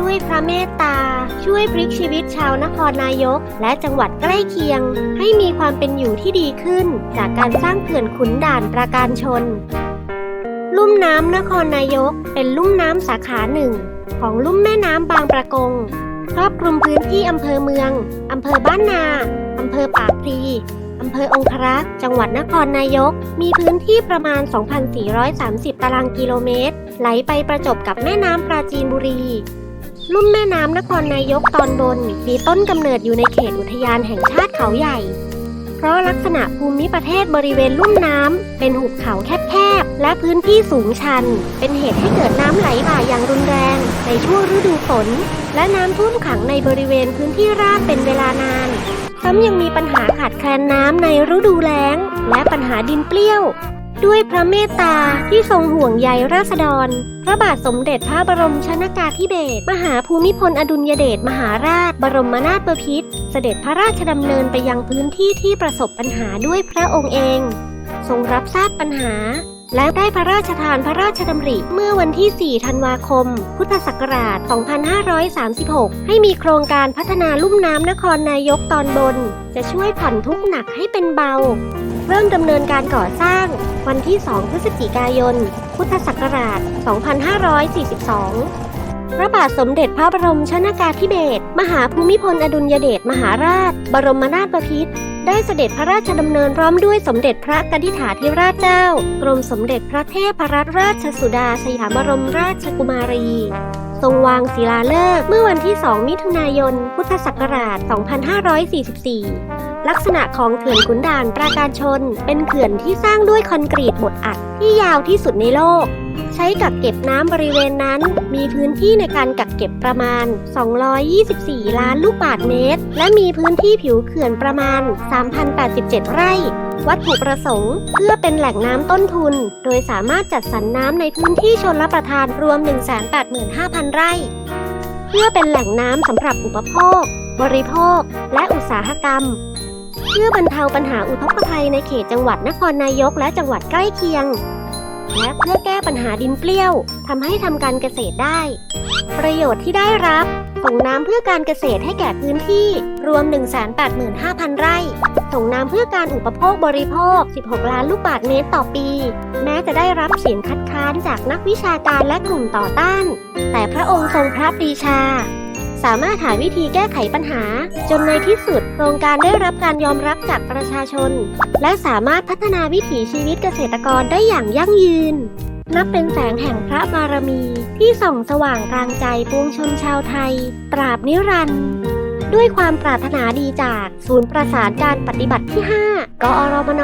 ด้วยพระเมตตา ช่วยพลิกชีวิตชาวนครนายก และจังหวัดใกล้เคียง ให้มีความเป็นอยู่ที่ดีขึ้น จากการสร้างเขื่อนขุนด่านปราการชน ลุ่มน้ำนครนายกเป็นลุ่มน้ำสาขาหนึ่ง ของลุ่มแม่น้ำบางประกงครอบคลุมพื้นที่อำเภอเมือง อำเภอบ้านนา อำเภอปากพลีอำเภอองครักษ์ จังหวัดนครนายก มีพื้นที่ประมาณ 2,430 ตารางกิโลเมตร ไหลไปประจบกับแม่น้ำปราจีนบุรี ลุ่มแม่น้ำนครนายกตอนบน มีต้นกำเนิดอยู่ในเขตอุทยานแห่งชาติเขาใหญ่ เพราะลักษณะภูมิประเทศบริเวณลุ่มน้ำเป็นหุบเขาแคบๆ และพื้นที่สูงชัน เป็นเหตุให้เกิดน้ำไหลบ่าอย่างรุนแรง ในช่วงฤดูฝน และน้ำท่วมขังในบริเวณพื้นที่ราบเป็นเวลานานซ้ำยังมีปัญหาขาดแคลนน้ำในฤดูแล้ง และปัญหาดินเปรี้ยว ด้วยพระเมตตาที่ทรงห่วงใยราษฎร พระบาทสมเด็จพระบรมชนากาธิเบศรมหาภูมิพลอดุลยเดชมหาราช บรมนาถบพิตรเสด็จพระราชดำเนินไปยังพื้นที่ที่ประสบปัญหาด้วยพระองค์เอง ทรงรับทราบปัญหา และได้พระราชทานพระราชดำริเมื่อวันที่ 4 ธันวาคม พุทธศักราช 2536 ให้มีโครงการพัฒนาลุ่มน้ำนครนายกตอนบน จะช่วยผ่อนทุกข์หนักให้เป็นเบา เริ่มดำเนินการก่อสร้างวันที่ 2 พฤศจิกายน พุทธศักราช 2542 พระบาทสมเด็จพระบรมชนากาธิเบศรมหาภูมิพลอดุลยเดชมหาราช บรมนาถบพิตรได้เสด็จพระราชดำเนินพร้อมด้วยสมเด็จพระกนิษฐาธิราชเจ้า กรมสมเด็จพระเทพรัตนราชสุดาสยามบรมราชกุมารี ทรงวางศิลาฤกษ์เมื่อวันที่ 2 มิถุนายน พุทธศักราช 2544 ลักษณะของเขื่อนขุนด่านปราการชน เป็นเขื่อนที่สร้างด้วยคอนกรีตบดอัดที่ยาวที่สุดในโลก ใช้กักเก็บน้ำบริเวณนั้น มีพื้นที่ในการกักเก็บประมาณ 224 ล้านลูกบาศก์เมตร และมีพื้นที่ผิวเขื่อนประมาณ 3,087 ไร่ วัตถุประสงค์ เพื่อเป็นแหล่งน้ำต้นทุน โดยสามารถจัดสรรน้ำในพื้นที่ชนรับประทานรวม 185,000 ไร่ เพื่อเป็นแหล่งน้ำสำหรับอุปโภค บริโภค และอุตสาหกรรม เพื่อบรรเทาปัญหาอุทกภัยในเขตจังหวัดนครนายกและจังหวัดใกล้เคียง และเพื่อแก้ปัญหาดินเปรี้ยวทำให้ทำการเกษตรได้ ประโยชน์ที่ได้รับส่งน้ำเพื่อการเกษตรให้แก่พื้นที่ รวม 185,000 ไร่ ส่งน้ำเพื่อการอุปโภคบริโภค 16 ล้านลูกบาศก์เมตรต่อปี แม้จะได้รับเสียงคัดค้านจากนักวิชาการและกลุ่มต่อต้าน แต่พระองค์ทรงพระปรีชา สามารถหาวิธีแก้ไขปัญหา จนในที่สุดโครงการได้รับการยอมรับจากประชาชน และสามารถพัฒนาวิถีชีวิตเกษตรกรได้อย่างยั่งยืน นับเป็นแสงแห่งพระบารมี ที่ส่องสว่างกลางใจปวงชนชาวไทย ตราบนิรันดร์ด้วยความปรารถนาดีจาก ศูนย์ประสานการปฏิบัติที่ 5 กอรมน